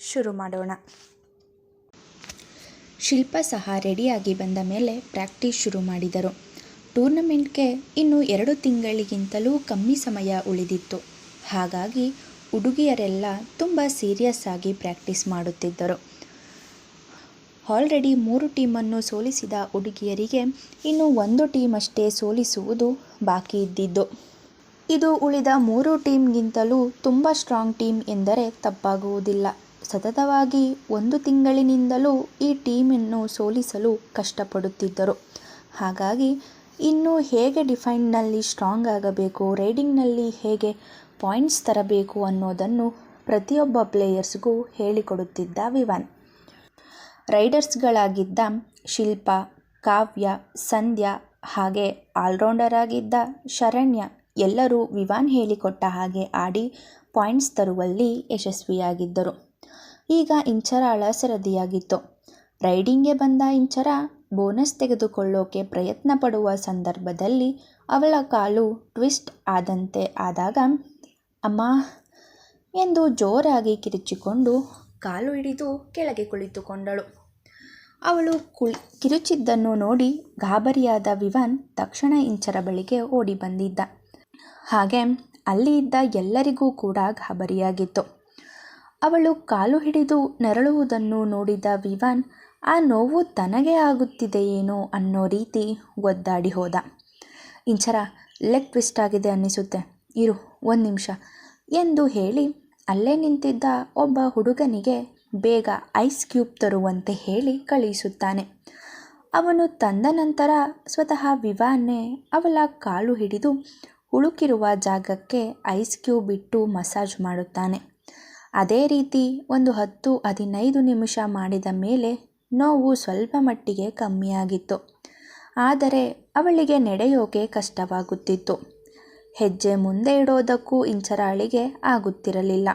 ಶುರು ಮಾಡೋಣ. ಶಿಲ್ಪ ಸಹ ರೆಡಿಯಾಗಿ ಬಂದ ಮೇಲೆ ಪ್ರಾಕ್ಟೀಸ್ ಶುರು ಮಾಡಿದರು. ಟೂರ್ನಮೆಂಟ್ಗೆ ಇನ್ನು ಎರಡು ತಿಂಗಳಿಗಿಂತಲೂ ಕಮ್ಮಿ ಸಮಯ ಉಳಿದಿತ್ತು. ಹಾಗಾಗಿ ಹುಡುಗಿಯರೆಲ್ಲ ತುಂಬ ಸೀರಿಯಸ್ ಆಗಿ ಪ್ರಾಕ್ಟೀಸ್ ಮಾಡುತ್ತಿದ್ದರು. ಆಲ್ರೆಡಿ ಮೂರು ಟೀಮನ್ನು ಸೋಲಿಸಿದ ಹುಡುಗಿಯರಿಗೆ ಇನ್ನು ಒಂದು ಟೀಮ್ ಅಷ್ಟೇ ಸೋಲಿಸುವುದು ಬಾಕಿ ಇದ್ದಿದ್ದು. ಇದು ಉಳಿದ ಮೂರು ಟೀಮ್ಗಿಂತಲೂ ತುಂಬ ಸ್ಟ್ರಾಂಗ್ ಟೀಮ್ ಎಂದರೆ ತಪ್ಪಾಗುವುದಿಲ್ಲ. ಸತತವಾಗಿ ಒಂದು ತಿಂಗಳಿನಿಂದಲೂ ಈ ಟೀಮನ್ನು ಸೋಲಿಸಲು ಕಷ್ಟಪಡುತ್ತಿದ್ದರು. ಹಾಗಾಗಿ ಇನ್ನು ಹೇಗೆ ಡಿಫೈನ್ನಲ್ಲಿ ಸ್ಟ್ರಾಂಗ್ ಆಗಬೇಕು ರೈಡಿಂಗ್ನಲ್ಲಿ ಹೇಗೆ ಪಾಯಿಂಟ್ಸ್ ತರಬೇಕು ಅನ್ನೋದನ್ನು ಪ್ರತಿಯೊಬ್ಬ ಪ್ಲೇಯರ್ಸ್ಗೂ ಹೇಳಿಕೊಡುತ್ತಿದ್ದ ವಿವಾನ್. ರೈಡರ್ಸ್ಗಳಾಗಿದ್ದ ಶಿಲ್ಪ, ಕಾವ್ಯ, ಸಂಧ್ಯಾ ಹಾಗೆ ಆಲ್ರೌಂಡರ್ ಆಗಿದ್ದ ಶರಣ್ಯ ಎಲ್ಲರೂ ವಿವಾನ್ ಹೇಳಿಕೊಟ್ಟ ಹಾಗೆ ಆಡಿ ಪಾಯಿಂಟ್ಸ್ ತರುವಲ್ಲಿ ಯಶಸ್ವಿಯಾಗಿದ್ದರು. ಈಗ ಇಂಚರಾಳ ಸರದಿಯಾಗಿತ್ತು ರೈಡಿಂಗ್ಗೆ ಬಂದ ಇಂಚರ ಬೋನಸ್ ತೆಗೆದುಕೊಳ್ಳೋಕೆ ಪ್ರಯತ್ನ ಪಡುವ ಸಂದರ್ಭದಲ್ಲಿ ಅವಳ ಕಾಲು ಟ್ವಿಸ್ಟ್ ಆದಂತೆ ಆದಾಗ, ಅಮ್ಮ ಎಂದು ಜೋರಾಗಿ ಕಿರುಚಿಕೊಂಡು ಕಾಲು ಹಿಡಿದು ಕೆಳಗೆ ಕುಳಿತುಕೊಂಡಳು. ಅವಳು ಕುಳಿ ಕಿರುಚಿದ್ದನ್ನು ನೋಡಿ ಗಾಬರಿಯಾದ ವಿವಾನ್ ತಕ್ಷಣ ಇಂಚರ ಬಳಿಗೆ ಓಡಿ ಬಂದಿದ್ದ. ಹಾಗೆ ಅಲ್ಲಿ ಇದ್ದ ಎಲ್ಲರಿಗೂ ಕೂಡ ಗಾಬರಿಯಾಗಿತ್ತು. ಅವಳು ಕಾಲು ಹಿಡಿದು ನರಳುವುದನ್ನು ನೋಡಿದ ವಿವಾನ್, ಆ ನೋವು ತನಗೆ ಆಗುತ್ತಿದೆಯೇನೋ ಅನ್ನೋ ರೀತಿ ಒದ್ದಾಡಿ ಹೋದ. ಇಂಚರ, ಲೆಗ್ ಟ್ವಿಸ್ಟ್ ಆಗಿದೆ ಅನ್ನಿಸುತ್ತೆ. ಇರು, ಒಂದು ನಿಮಿಷ ಎಂದು ಹೇಳಿ ಅಲ್ಲೇ ನಿಂತಿದ್ದ ಒಬ್ಬ ಹುಡುಗನಿಗೆ ಬೇಗ ಐಸ್ ಕ್ಯೂಬ್ ತರುವಂತೆ ಹೇಳಿ ಕಳುಹಿಸುತ್ತಾನೆ. ಅವನು ತಂದ ನಂತರ ಸ್ವತಃ ವಿವಾನ್ನೇ ಅವಳ ಕಾಲು ಹಿಡಿದು ಹುಳುಕಿರುವ ಜಾಗಕ್ಕೆ ಐಸ್ ಕ್ಯೂಬ್ ಇಟ್ಟು ಮಸಾಜ್ ಮಾಡುತ್ತಾನೆ. ಅದೇ ರೀತಿ ಒಂದು ಹತ್ತು ಹದಿನೈದು ನಿಮಿಷ ಮಾಡಿದ ಮೇಲೆ ನೋವು ಸ್ವಲ್ಪ ಮಟ್ಟಿಗೆ ಕಮ್ಮಿಯಾಗಿತ್ತು. ಆದರೆ ಅವಳಿಗೆ ನಡೆಯೋಕೆ ಕಷ್ಟವಾಗುತ್ತಿತ್ತು. ಹೆಜ್ಜೆ ಮುಂದೆ ಇಡೋದಕ್ಕೂ ಇಂಚರಾಳಿಗೆ ಆಗುತ್ತಿರಲಿಲ್ಲ.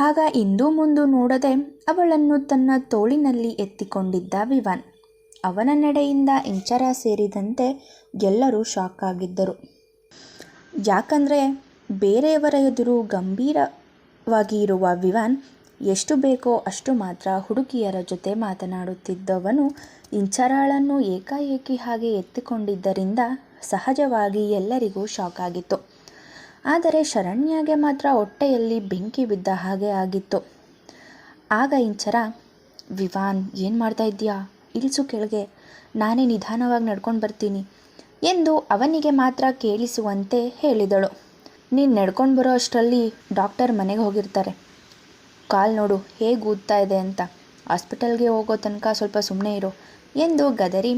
ಆಗ ಇಂದು ಮುಂದು ನೋಡದೆ ಅವಳನ್ನು ತನ್ನ ತೋಳಿನಲ್ಲಿ ಎತ್ತಿಕೊಂಡಿದ್ದ ವಿವಾನ್. ಅವನ ನಡೆಯಿಂದ ಇಂಚರ ಸೇರಿದಂತೆ ಎಲ್ಲರೂ ಶಾಕ್ ಆಗಿದ್ದರು. ಯಾಕಂದರೆ ಬೇರೆಯವರ ಎದುರು ಗಂಭೀರವಾಗಿ ಇರುವ ವಿವಾನ್ ಎಷ್ಟು ಬೇಕೋ ಅಷ್ಟು ಮಾತ್ರ ಹುಡುಗಿಯರ ಜೊತೆ ಮಾತನಾಡುತ್ತಿದ್ದವನು ಇಂಚರಾಳನ್ನು ಏಕಾಏಕಿ ಹಾಗೆ ಎತ್ತಿಕೊಂಡಿದ್ದರಿಂದ ಸಹಜವಾಗಿ ಎಲ್ಲರಿಗೂ ಶಾಕ್ ಆಗಿತ್ತು. ಆದರೆ ಶರಣ್ಯಾಗೆ ಮಾತ್ರ ಹೊಟ್ಟೆಯಲ್ಲಿ ಬೆಂಕಿ ಬಿದ್ದ ಹಾಗೆ ಆಗಿತ್ತು. ಆಗ ಇಂಚರ, ವಿವಾನ್, ಏನು ಮಾಡ್ತಾ ಇದ್ದೀಯಾ? ಇಳಿಸು ಕೆಳಗೆ. ನಾನೇ ನಿಧಾನವಾಗಿ ನಡ್ಕೊಂಡು ಬರ್ತೀನಿ ಎಂದು ಅವನಿಗೆ ಮಾತ್ರ ಕೇಳಿಸುವಂತೆ ಹೇಳಿದಳು. ನೀನು ನಡ್ಕೊಂಡು ಬರೋ ಅಷ್ಟರಲ್ಲಿ ಡಾಕ್ಟರ್ ಮನೆಗೆ ಹೋಗಿರ್ತಾರೆ. ಕಾಲ್ ನೋಡು, ಹೇಗೆ ಊದ್ತಾ ಇದೆ ಅಂತ. ಹಾಸ್ಪಿಟಲ್ಗೆ ಹೋಗೋ ತನಕ ಸ್ವಲ್ಪ ಸುಮ್ಮನೆ ಇರು. ಎಂದು ಗದರಿ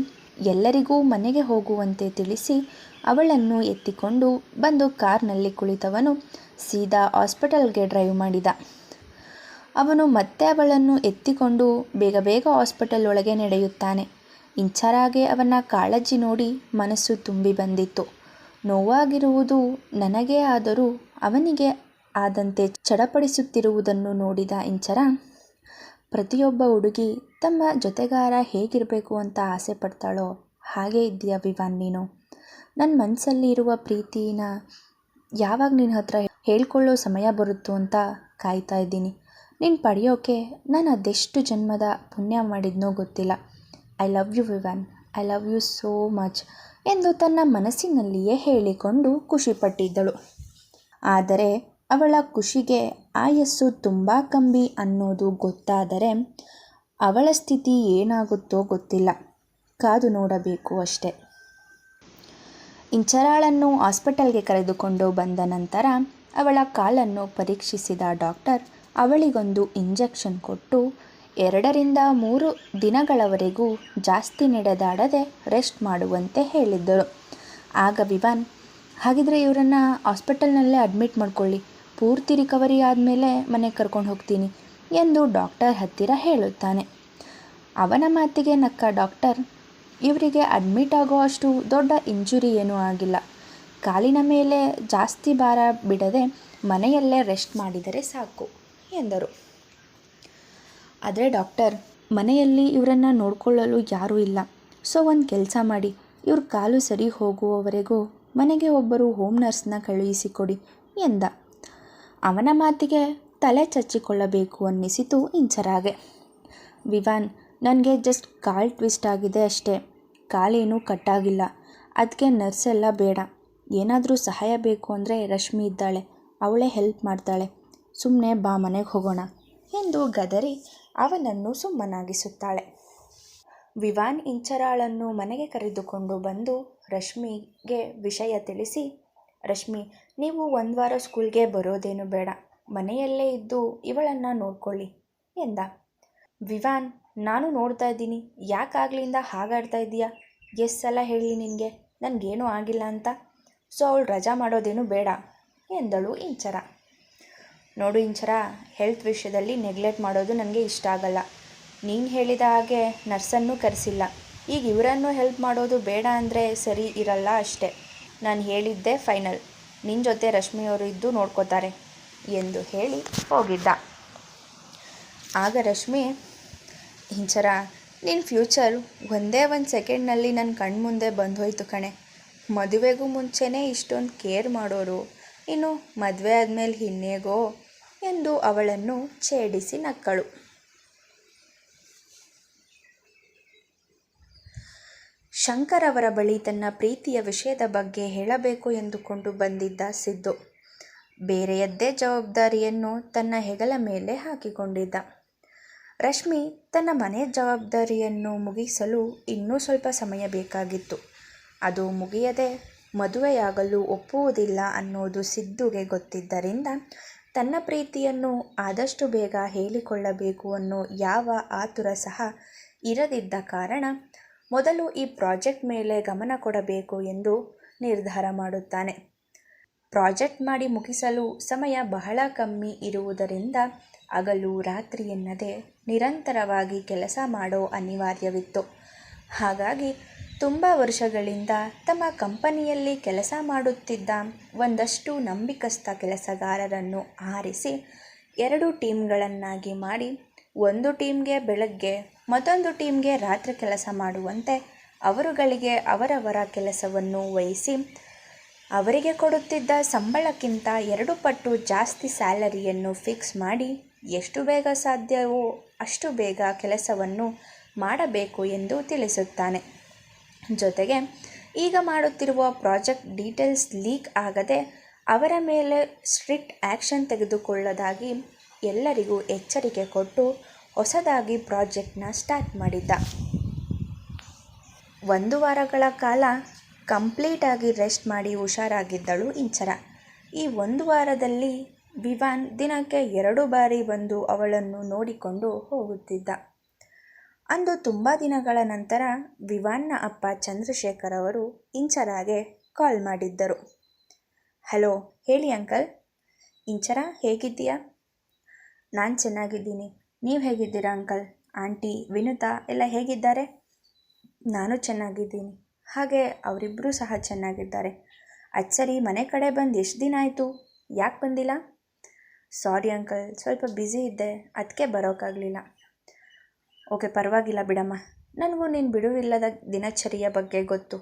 ಎಲ್ಲರಿಗೂ ಮನೆಗೆ ಹೋಗುವಂತೆ ತಿಳಿಸಿ ಅವಳನ್ನು ಎತ್ತಿಕೊಂಡು ಬಂದು ಕಾರ್ನಲ್ಲಿ ಕುಳಿತವನು ಸೀದಾ ಹಾಸ್ಪಿಟಲ್ಗೆ ಡ್ರೈವ್ ಮಾಡಿದ. ಅವನು ಮತ್ತೆ ಅವಳನ್ನು ಎತ್ತಿಕೊಂಡು ಬೇಗ ಬೇಗ ಹಾಸ್ಪಿಟಲ್ ಒಳಗೆ ನಡೆಯುತ್ತಾನೆ. ಇಂಚರಾಗೆ ಅವನ ಕಾಳಜಿ ನೋಡಿ ಮನಸ್ಸು ತುಂಬಿ ಬಂದಿತ್ತು. ನೋವಾಗಿರುವುದು ನನಗೇ ಆದರೂ ಅವನಿಗೆ ಆದಂತೆ ಚಡಪಡಿಸುತ್ತಿರುವುದನ್ನು ನೋಡಿದ ಇಂಚರ, ಪ್ರತಿಯೊಬ್ಬ ಹುಡುಗಿ ತಮ್ಮ ಜೊತೆಗಾರ ಹೇಗಿರಬೇಕು ಅಂತ ಆಸೆ ಪಡ್ತಾಳೋ ಹಾಗೇ ಇದ್ದೀಯ ವಿವಾನ್ ನೀನು. ನನ್ನ ಮನಸ್ಸಲ್ಲಿ ಇರುವ ಪ್ರೀತಿನ ಯಾವಾಗ ನಿನ್ನ ಹತ್ರ ಹೇಳ್ಕೊಳ್ಳೋ ಸಮಯ ಬರುತ್ತೋ ಅಂತ ಕಾಯ್ತಾ ಇದ್ದೀನಿ. ನೀನು ಪಡೆಯೋಕೆ ನಾನು ಅದೆಷ್ಟು ಜನ್ಮದ ಪುಣ್ಯ ಮಾಡಿದ್ನೋ ಗೊತ್ತಿಲ್ಲ. I love you Vivaan. I love you so much. ಎಂದು ತನ್ನ ಮನಸ್ಸಿನಲ್ಲಿಯೇ ಹೇಳಿಕೊಂಡು ಖುಷಿಪಟ್ಟಿದ್ದಳು. ಆದರೆ ಅವಳ ಖುಷಿಗೆ ಆಯಸ್ಸು ತುಂಬ ಕಂಬಿ ಅನ್ನೋದು ಗೊತ್ತಾದರೆ ಅವಳ ಸ್ಥಿತಿ ಏನಾಗುತ್ತೋ ಗೊತ್ತಿಲ್ಲ. ಕಾದು ನೋಡಬೇಕು ಅಷ್ಟೆ. ಇಂಚರಾಳನ್ನು ಹಾಸ್ಪಿಟಲ್ಗೆ ಕರೆದುಕೊಂಡು ಬಂದ ನಂತರ ಅವಳ ಕಾಲನ್ನು ಪರೀಕ್ಷಿಸಿದ ಡಾಕ್ಟರ್ ಅವಳಿಗೊಂದು ಇಂಜೆಕ್ಷನ್ ಕೊಟ್ಟು ಎರಡರಿಂದ ಮೂರು ದಿನಗಳವರೆಗೂ ಜಾಸ್ತಿ ನಡೆದಾಡದೆ ರೆಸ್ಟ್ ಮಾಡುವಂತೆ ಹೇಳಿದ್ದರು ಆಗ ವಿವಾನ್, ಹಾಗಿದ್ರೆ ಇವರನ್ನು ಹಾಸ್ಪಿಟಲ್ನಲ್ಲೇ ಅಡ್ಮಿಟ್ ಮಾಡ್ಕೊಳ್ಳಿ. ಪೂರ್ತಿ ರಿಕವರಿ ಆದಮೇಲೆ ಮನೆಗೆ ಕರ್ಕೊಂಡು ಹೋಗ್ತೀನಿ ಎಂದು ಡಾಕ್ಟರ್ ಹತ್ತಿರ ಹೇಳುತ್ತಾನೆ. ಅವನ ಮಾತಿಗೆ ನಕ್ಕ ಡಾಕ್ಟರ್, ಇವರಿಗೆ ಅಡ್ಮಿಟ್ ಆಗೋ ಅಷ್ಟು ದೊಡ್ಡ ಇಂಜುರಿ ಏನೂ ಆಗಿಲ್ಲ. ಕಾಲಿನ ಮೇಲೆ ಜಾಸ್ತಿ ಭಾರ ಬಿಡದೆ ಮನೆಯಲ್ಲೇ ರೆಸ್ಟ್ ಮಾಡಿದರೆ ಸಾಕು ಎಂದರು. ಆದರೆ ಡಾಕ್ಟರ್, ಮನೆಯಲ್ಲಿ ಇವರನ್ನು ನೋಡಿಕೊಳ್ಳಲು ಯಾರೂ ಇಲ್ಲ. ಸೊ ಒಂದು ಕೆಲಸ ಮಾಡಿ. ಇವ್ರ ಕಾಲು ಸರಿ ಹೋಗುವವರೆಗೂ ಮನೆಗೆ ಒಬ್ಬರು ಹೋಮ್ ನರ್ಸ್ನ ಕಳುಹಿಸಿಕೊಡಿ ಎಂದ. ಅವನ ಮಾತಿಗೆ ತಲೆ ಚಚ್ಚಿಕೊಳ್ಳಬೇಕು ಅನ್ನಿಸಿತು ಇಂಚರಾಗೆ ವಿವಾನ್, ನನಗೆ ಜಸ್ಟ್ ಕಾಲ್ ಟ್ವಿಸ್ಟ್ ಆಗಿದೆ ಅಷ್ಟೇ. ಕಾಲೇನೂ ಕಟ್ಟಾಗಿಲ್ಲ. ಅದಕ್ಕೆ ನರ್ಸ್ ಎಲ್ಲ ಬೇಡ. ಏನಾದರೂ ಸಹಾಯ ಬೇಕು ಅಂದರೆ ರಶ್ಮಿ ಇದ್ದಾಳೆ. ಅವಳೇ ಹೆಲ್ಪ್ ಮಾಡ್ತಾಳೆ. ಸುಮ್ಮನೆ ಬಾ ಮನೆಗೆ ಹೋಗೋಣ ಎಂದು ಗದರಿ ಅವನನ್ನು ಸುಮ್ಮನಾಗಿಸುತ್ತಾಳೆ. ವಿವಾನ್ ಇಂಚರಾಳನ್ನು ಮನೆಗೆ ಕರೆದುಕೊಂಡು ಬಂದು ರಶ್ಮಿಗೆ ವಿಷಯ ತಿಳಿಸಿ, ರಶ್ಮಿ, ನೀವು ಒಂದು ವಾರ ಸ್ಕೂಲ್ಗೆ ಬರೋದೇನು ಬೇಡ. ಮನೆಯಲ್ಲೇ ಇದ್ದು ಇವಳನ್ನು ನೋಡ್ಕೊಳ್ಳಿ ಎಂದ. ವಿವಾನ್, ನಾನು ನೋಡ್ತಾ ಇದ್ದೀನಿ. ಯಾಕಾಗ್ಲಿಂದ ಹಾಗಾಡ್ತಾ ಇದ್ದೀಯಾ? ಎಷ್ಟು ಸಲ ಹೇಳಿ ನಿನಗೆ? ನನಗೇನೂ ಆಗಿಲ್ಲ ಅಂತ. ಸೊ, ಅವಳು ರಜಾ ಮಾಡೋದೇನು ಬೇಡ ಎಂದಳು ಇಂಚರ. ನೋಡು ಇಂಚರ ಹೆಲ್ತ್ ವಿಷಯದಲ್ಲಿ ನೆಗ್ಲೆಕ್ಟ್ ಮಾಡೋದು ನನಗೆ ಇಷ್ಟ ಆಗಲ್ಲ. ನೀನು ಹೇಳಿದ ಹಾಗೆ ನರ್ಸನ್ನು ಕರೆಸಿಲ್ಲ. ಈಗ ಇವರನ್ನು ಹೆಲ್ಪ್ ಮಾಡೋದು ಬೇಡ ಅಂದರೆ ಸರಿ ಇರಲ್ಲ ಅಷ್ಟೇ. ನಾನು ಹೇಳಿದ್ದೆ ಫೈನಲ್ ನಿನ್ನ ಜೊತೆ ರಶ್ಮಿಯವರು ಇದ್ದು ನೋಡ್ಕೋತಾರೆ ಎಂದು ಹೇಳಿ ಹೋಗಿದ್ದ. ಆಗ ರಶ್ಮಿ, ಇಂಚರ ನಿನ್ನ ಫ್ಯೂಚರ್ ಒಂದೇ ಒಂದು ಸೆಕೆಂಡ್ನಲ್ಲಿ ನನ್ನ ಕಣ್ಮುಂದೆ ಬಂದು ಹೋಯ್ತು ಕಣೆ. ಮದುವೆಗೂ ಮುಂಚೆನೇ ಇಷ್ಟೊಂದು ಕೇರ್ ಮಾಡೋರು. ಇನ್ನು ಮದುವೆ ಆದಮೇಲೆ ಇನ್ನೇಗೋ ಎಂದು ಅವಳನ್ನು ಛೇಡಿಸಿ ನಕ್ಕಳು. ಶಂಕರವರ ಬಳಿ ತನ್ನ ಪ್ರೀತಿಯ ವಿಷಯದ ಬಗ್ಗೆ ಹೇಳಬೇಕು ಎಂದುಕೊಂಡು ಬಂದಿದ್ದ ಸಿದ್ದು, ಬೇರೆಯದ್ದೇ ಜವಾಬ್ದಾರಿಯನ್ನು ತನ್ನ ಹೆಗಲ ಮೇಲೆ ಹಾಕಿಕೊಂಡಿದ್ದ. ರಶ್ಮಿ ತನ್ನ ಮನೆ ಜವಾಬ್ದಾರಿಯನ್ನು ಮುಗಿಸಲು ಇನ್ನೂ ಸ್ವಲ್ಪ ಸಮಯ ಬೇಕಾಗಿತ್ತು. ಅದು ಮುಗಿಯದೆ ಮದುವೆಯಾಗಲು ಒಪ್ಪುವುದಿಲ್ಲ ಅನ್ನೋದು ಸಿದ್ದುಗೆ ಗೊತ್ತಿದ್ದರಿಂದ ತನ್ನ ಪ್ರೀತಿಯನ್ನು ಆದಷ್ಟು ಬೇಗ ಹೇಳಿಕೊಳ್ಳಬೇಕು ಅನ್ನೋ ಯಾವ ಆತುರ ಸಹ ಇರದಿದ್ದ ಕಾರಣ ಮೊದಲು ಈ ಪ್ರಾಜೆಕ್ಟ್ ಮೇಲೆ ಗಮನ ಕೊಡಬೇಕು ಎಂದು ನಿರ್ಧಾರ ಮಾಡುತ್ತಾನೆ. ಪ್ರಾಜೆಕ್ಟ್ ಮಾಡಿ ಮುಗಿಸಲು ಸಮಯ ಬಹಳ ಕಮ್ಮಿ ಇರುವುದರಿಂದ ಹಗಲು ರಾತ್ರಿ ಎನ್ನದೆ ನಿರಂತರವಾಗಿ ಕೆಲಸ ಮಾಡೋ ಅನಿವಾರ್ಯವಿತ್ತು. ಹಾಗಾಗಿ ತುಂಬ ವರ್ಷಗಳಿಂದ ತಮ್ಮ ಕಂಪನಿಯಲ್ಲಿ ಕೆಲಸ ಮಾಡುತ್ತಿದ್ದ ಒಂದಷ್ಟು ನಂಬಿಕಸ್ಥ ಕೆಲಸಗಾರರನ್ನು ಆರಿಸಿ ಎರಡು ಟೀಮ್ಗಳನ್ನಾಗಿ ಮಾಡಿ, ಒಂದು ಟೀಮ್ಗೆ ಬೆಳಗ್ಗೆ, ಮತ್ತೊಂದು ಟೀಮ್ಗೆ ರಾತ್ರಿ ಕೆಲಸ ಮಾಡುವಂತೆ ಅವರುಗಳಿಗೆ ಅವರವರ ಕೆಲಸವನ್ನು ವಹಿಸಿ, ಅವರಿಗೆ ಕೊಡುತ್ತಿದ್ದ ಸಂಬಳಕ್ಕಿಂತ ಎರಡು ಪಟ್ಟು ಜಾಸ್ತಿ ಸ್ಯಾಲರಿಯನ್ನು ಫಿಕ್ಸ್ ಮಾಡಿ ಎಷ್ಟು ಬೇಗ ಸಾಧ್ಯವೋ ಅಷ್ಟು ಬೇಗ ಕೆಲಸವನ್ನು ಮಾಡಬೇಕು ಎಂದು ತಿಳಿಸುತ್ತಾನೆ. ಜೊತೆಗೆ ಈಗ ಮಾಡುತ್ತಿರುವ ಪ್ರಾಜೆಕ್ಟ್ ಡೀಟೇಲ್ಸ್ ಲೀಕ್ ಆಗದೆ ಅವರ ಮೇಲೆ ಸ್ಟ್ರಿಕ್ಟ್ ಆ್ಯಕ್ಷನ್ ತೆಗೆದುಕೊಳ್ಳೋದಾಗಿ ಎಲ್ಲರಿಗೂ ಎಚ್ಚರಿಕೆ ಕೊಟ್ಟು ಹೊಸದಾಗಿ ಪ್ರಾಜೆಕ್ಟ್ನ ಸ್ಟಾರ್ಟ್ ಮಾಡಿದ್ದ. ಒಂದು ವಾರಗಳ ಕಾಲ ಕಂಪ್ಲೀಟಾಗಿ ರೆಸ್ಟ್ ಮಾಡಿ ಹುಷಾರಾಗಿದ್ದಳು ಇಂಚರ. ಈ ಒಂದು ವಾರದಲ್ಲಿ ವಿವಾನ್ ದಿನಕ್ಕೆ ಎರಡು ಬಾರಿ ಬಂದು ಅವಳನ್ನು ನೋಡಿಕೊಂಡು ಹೋಗುತ್ತಿದ್ದ. ಅಂದು ತುಂಬ ದಿನಗಳ ನಂತರ ವಿವಾನ್ನ ಅಪ್ಪ ಚಂದ್ರಶೇಖರ್ ಅವರು ಇಂಚರಾಗೆ ಕಾಲ್ ಮಾಡಿದ್ದರು. ಹಲೋ, ಹೇಳಿ ಅಂಕಲ್. ಇಂಚರ, ಹೇಗಿದ್ದೀಯಾ? ನಾನು ಚೆನ್ನಾಗಿದ್ದೀನಿ. ನೀವು ಹೇಗಿದ್ದೀರಾ ಅಂಕಲ್? ಆಂಟಿ, ವಿನುತಾ ಎಲ್ಲ ಹೇಗಿದ್ದಾರೆ? ನಾನು ಚೆನ್ನಾಗಿದ್ದೀನಿ. ಹಾಗೆ ಅವರಿಬ್ಬರೂ ಸಹ ಚೆನ್ನಾಗಿದ್ದಾರೆ. ಅದು ಸರಿ ಮನೆ ಕಡೆ ಬಂದು ಎಷ್ಟು ದಿನ ಆಯಿತು? ಯಾಕೆ ಬಂದಿಲ್ಲ? ಸಾರಿ ಅಂಕಲ್, ಸ್ವಲ್ಪ ಬ್ಯುಸಿ ಇದ್ದೆ. ಅದಕ್ಕೆ ಬರೋಕ್ಕಾಗಲಿಲ್ಲ ಓಕೆ, ಪರವಾಗಿಲ್ಲ ಬಿಡಮ್ಮ. ನನಗೂ ನೀನು ಬಿಡುವಿಲ್ಲದ ದಿನಚರಿಯ ಬಗ್ಗೆ ಗೊತ್ತು.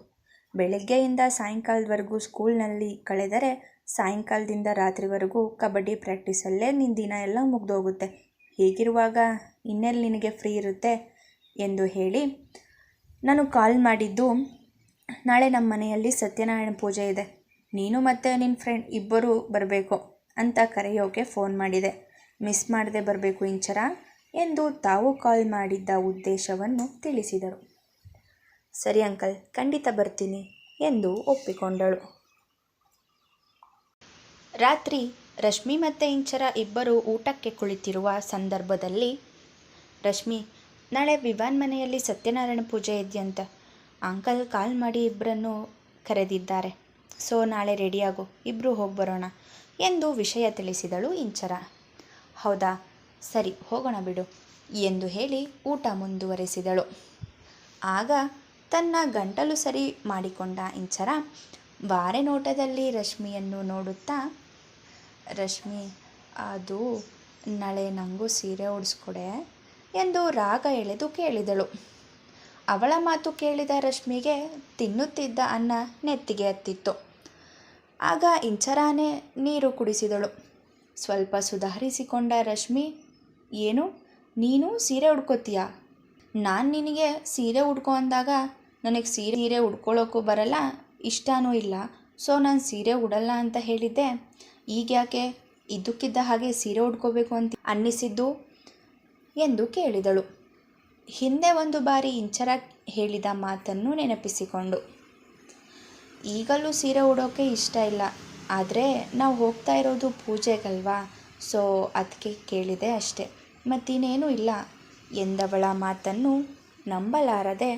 ಬೆಳಗ್ಗೆಯಿಂದ ಸಾಯಂಕಾಲದವರೆಗೂ ಸ್ಕೂಲ್ನಲ್ಲಿ ಕಳೆದರೆ ಸಾಯಂಕಾಲದಿಂದ ರಾತ್ರಿವರೆಗೂ ಕಬಡ್ಡಿ ಪ್ರಾಕ್ಟೀಸಲ್ಲೇ ನಿನ್ನ ದಿನ ಎಲ್ಲ ಮುಗ್ದೋಗುತ್ತೆ. ಹೀಗಿರುವಾಗ ಇನ್ನೆಲ್ಲಿ ನಿನಗೆ ಫ್ರೀ ಇರುತ್ತೆ ಎಂದು ಹೇಳಿ ನಾನು ಕಾಲ್ ಮಾಡಿದ್ದು, ನಾಳೆ ನಮ್ಮ ಮನೆಯಲ್ಲಿ ಸತ್ಯನಾರಾಯಣ ಪೂಜೆ ಇದೆ. ನೀನು ಮತ್ತು ನಿನ್ನ ಫ್ರೆಂಡ್ ಇಬ್ಬರೂ ಬರಬೇಕು ಅಂತ ಕರೆಯೋಕೆ ಫೋನ್ ಮಾಡಿದೆ. ಮಿಸ್ ಮಾಡದೆ ಬರಬೇಕು ಇಂಚರ? ಎಂದು ತಾವು ಕಾಲ್ ಮಾಡಿದ್ದ ಉದ್ದೇಶವನ್ನು ತಿಳಿಸಿದರು. ಸರಿ ಅಂಕಲ್, ಖಂಡಿತ ಬರ್ತೀನಿ ಎಂದು ಒಪ್ಪಿಕೊಂಡಳು. ರಾತ್ರಿ ರಶ್ಮಿ ಮತ್ತು ಇಂಚರ ಇಬ್ಬರು ಊಟಕ್ಕೆ ಕುಳಿತಿರುವ ಸಂದರ್ಭದಲ್ಲಿ, ರಶ್ಮಿ, ನಾಳೆ ವಿವಾನ್ ಮನೆಯಲ್ಲಿ ಸತ್ಯನಾರಾಯಣ ಪೂಜೆ ಇದೆಯಂತ. ಅಂಕಲ್ ಕಾಲ್ ಮಾಡಿ ಇಬ್ಬರನ್ನು ಕರೆದಿದ್ದಾರೆ. ಸೊ, ನಾಳೆ ರೆಡಿಯಾಗು ಇಬ್ಬರು ಹೋಗಿ ಬರೋಣ ಎಂದು ವಿಷಯ ತಿಳಿಸಿದಳು ಇಂಚರ. ಹೌದಾ? ಸರಿ, ಹೋಗೋಣ ಬಿಡು ಎಂದು ಹೇಳಿ ಊಟ ಮುಂದುವರೆಸಿದಳು. ಆಗ ತನ್ನ ಗಂಟಲು ಸರಿ ಮಾಡಿಕೊಂಡ ಇಂಚರ ಬಾರೆ ನೋಟದಲ್ಲಿ ರಶ್ಮಿಯನ್ನು ನೋಡುತ್ತಾ, ರಶ್ಮಿ, ಅದು ನಾಳೆ ನನಗೂ ಸೀರೆ ಉಡಿಸ್ಕೊಡೆ ಎಂದು ರಾಗ ಎಳೆದು ಕೇಳಿದಳು. ಅವಳ ಮಾತು ಕೇಳಿದ ರಶ್ಮಿಗೆ ತಿನ್ನುತ್ತಿದ್ದ ಅನ್ನ ನೆತ್ತಿಗೆ ಹತ್ತಿತ್ತು. ಆಗ ಇಂಚರಾನೇ ನೀರು ಕುಡಿಸಿದಳು. ಸ್ವಲ್ಪ ಸುಧಾರಿಸಿಕೊಂಡ ರಶ್ಮಿ ಏನು? ನೀನು ಸೀರೆ ಉಡ್ಕೋತೀಯಾ? ನಾನು ನಿನಗೆ ಸೀರೆ ಉಡ್ಕೊ ಅಂದಾಗ ನನಗೆ ಸೀರೆ ಸೀರೆ ಉಡ್ಕೊಳ್ಳೋಕ್ಕೂ ಬರಲ್ಲ, ಇಷ್ಟನೂ ಇಲ್ಲ. ಸೊ ನಾನು ಸೀರೆ ಉಡಲ್ಲ ಅಂತ ಹೇಳಿದ್ದೆ. ಈಗ ಯಾಕೆ? ಇದ್ದಕ್ಕಿದ್ದ ಹಾಗೆ ಸೀರೆ ಉಡ್ಕೋಬೇಕು ಅಂತ ಅನ್ನಿಸಿದ್ದು ಎಂದು ಕೇಳಿದಳು. ಹಿಂದೆ ಒಂದು ಬಾರಿ ಇಂಚರ ಹೇಳಿದ ಮಾತನ್ನು ನೆನಪಿಸಿಕೊಂಡು. ಈಗಲೂ ಸೀರೆ ಉಡೋಕ್ಕೆ ಇಷ್ಟ ಇಲ್ಲ. ಆದರೆ ನಾವು ಹೋಗ್ತಾ ಇರೋದು ಪೂಜೆಗಲ್ವಾ? ಸೊ ಅದಕ್ಕೆ ಕೇಳಿದೆ ಅಷ್ಟೆ. ಮತ್ತಿನ್ನೇನೂ ಇಲ್ಲ. ಎಂದವಳ ಮಾತನ್ನು ನಂಬಲಾರದೆ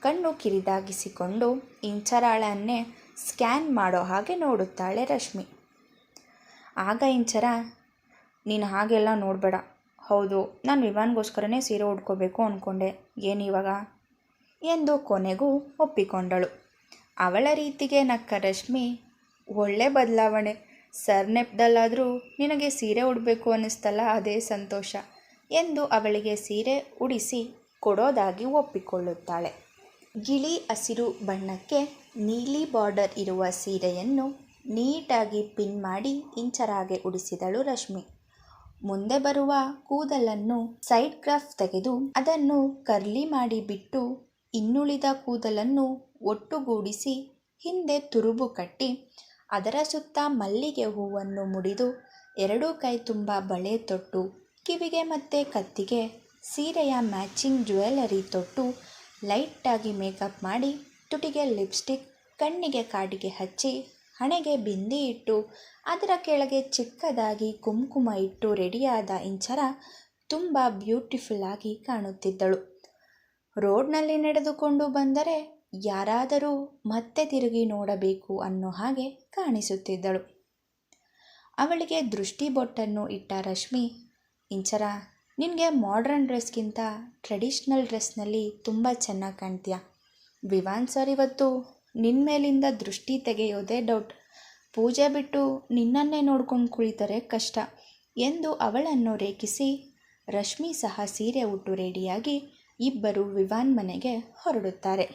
ಕಣ್ಣು ಕಿರಿದಾಗಿಸಿಕೊಂಡು ಇಂಚರಾಳನ್ನೇ ಸ್ಕ್ಯಾನ್ ಮಾಡೋ ಹಾಗೆ ನೋಡುತ್ತಾಳೆ ರಶ್ಮಿ. ಆಗ ಇಂಚರ, ನೀನು ಹಾಗೆಲ್ಲ ನೋಡಬೇಡ. ಹೌದು, ನಾನು ವಿವಾನ್ಗೋಸ್ಕರನೇ ಸೀರೆ ಉಡ್ಕೋಬೇಕು ಅಂದ್ಕೊಂಡೆ ಏನಿವಾಗ ಎಂದು ಕೊನೆಗೂ ಒಪ್ಪಿಕೊಂಡಳು. ಅವಳ ರೀತಿಗೆ ನಕ್ಕ ರಶ್ಮಿ, ಒಳ್ಳೆ ಬದಲಾವಣೆ. ಸರ್ ನೆಪ್ದಲ್ಲಾದರೂ ನಿನಗೆ ಸೀರೆ ಉಡಬೇಕು ಅನ್ನಿಸ್ತಲ್ಲ, ಅದೇ ಸಂತೋಷ. ಎಂದು ಅವಳಿಗೆ ಸೀರೆ ಉಡಿಸಿ ಕೊಡೋದಾಗಿ ಒಪ್ಪಿಕೊಳ್ಳುತ್ತಾಳೆ. ಗಿಳಿ ಹಸಿರು ಬಣ್ಣಕ್ಕೆ ನೀಲಿ ಬಾರ್ಡರ್ ಇರುವ ಸೀರೆಯನ್ನು ನೀಟಾಗಿ ಪಿನ್ ಮಾಡಿ ಇಂಚರಾಗೆ ಉಡಿಸಿದಳು ರಶ್ಮಿ. ಮುಂದೆ ಬರುವ ಕೂದಲನ್ನು ಸೈಡ್ ಗ್ರಾಫ್ ತೆಗೆದು ಅದನ್ನು ಕರ್ಲಿ ಮಾಡಿ ಬಿಟ್ಟು ಇನ್ನುಳಿದ ಕೂದಲನ್ನು ಒಟ್ಟುಗೂಡಿಸಿ ಹಿಂದೆ ತುರುಬು ಕಟ್ಟಿ ಅದರ ಸುತ್ತ ಮಲ್ಲಿಗೆ ಹೂವನ್ನು ಮುಡಿದು ಎರಡೂ ಕೈ ತುಂಬ ಬಳೆ ತೊಟ್ಟು ಕಿವಿಗೆ ಮತ್ತು ಕತ್ತಿಗೆ ಸೀರೆಯ ಮ್ಯಾಚಿಂಗ್ ಜ್ಯುವೆಲ್ಲರಿ ತೊಟ್ಟು ಲೈಟಾಗಿ ಮೇಕಪ್ ಮಾಡಿ ತುಟಿಗೆ ಲಿಪ್ಸ್ಟಿಕ್, ಕಣ್ಣಿಗೆ ಕಾಡಿಗೆ ಹಚ್ಚಿ, ಹಣೆಗೆ ಬಿಂದಿ ಇಟ್ಟು, ಅದರ ಕೆಳಗೆ ಚಿಕ್ಕದಾಗಿ ಕುಂಕುಮ ಇಟ್ಟು ರೆಡಿಯಾದ ಇಂಚರ ತುಂಬ ಬ್ಯೂಟಿಫುಲ್ ಆಗಿ ಕಾಣುತ್ತಿದ್ದಳು. ರೋಡ್ನಲ್ಲಿ ನಡೆದುಕೊಂಡು ಬಂದರೆ ಯಾರಾದರೂ ಮತ್ತೆ ತಿರುಗಿ ನೋಡಬೇಕು ಅನ್ನೋ ಹಾಗೆ ಕಾಣಿಸುತ್ತಿದ್ದಳು. ಅವಳಿಗೆ ದೃಷ್ಟಿ ಬೊಟ್ಟನ್ನು ಇಟ್ಟ ರಶ್ಮಿ ಇಂಚರ, ನಿನಗೆ ಮಾಡ್ರನ್ ಡ್ರೆಸ್ಗಿಂತ ಟ್ರೆಡಿಷ್ನಲ್ ಡ್ರೆಸ್ನಲ್ಲಿ ತುಂಬ ಚೆನ್ನಾಗಿ ಕಾಣ್ತೀಯ? ವಿವಾನ್ ಸರ್ ಇವತ್ತು ನಿನ್ನ ಮೇಲಿಂದ ದೃಷ್ಟಿ ತೆಗೆಯೋದೇ ಡೌಟ್ ಪೂಜೆ ಬಿಟ್ಟು ನಿನ್ನನ್ನೇ ನೋಡ್ಕೊಂಡು ಕುಳಿತರೆ ಕಷ್ಟ. ಎಂದು ಅವಳನ್ನು ರೇಖಿಸಿ ರಶ್ಮಿ ಸಹ ಸೀರೆ ಉಟ್ಟು ರೆಡಿಯಾಗಿ ಇಬ್ಬರು ವಿವಾನ್ ಮನೆಗೆ ಹೊರಡುತ್ತಾರೆ.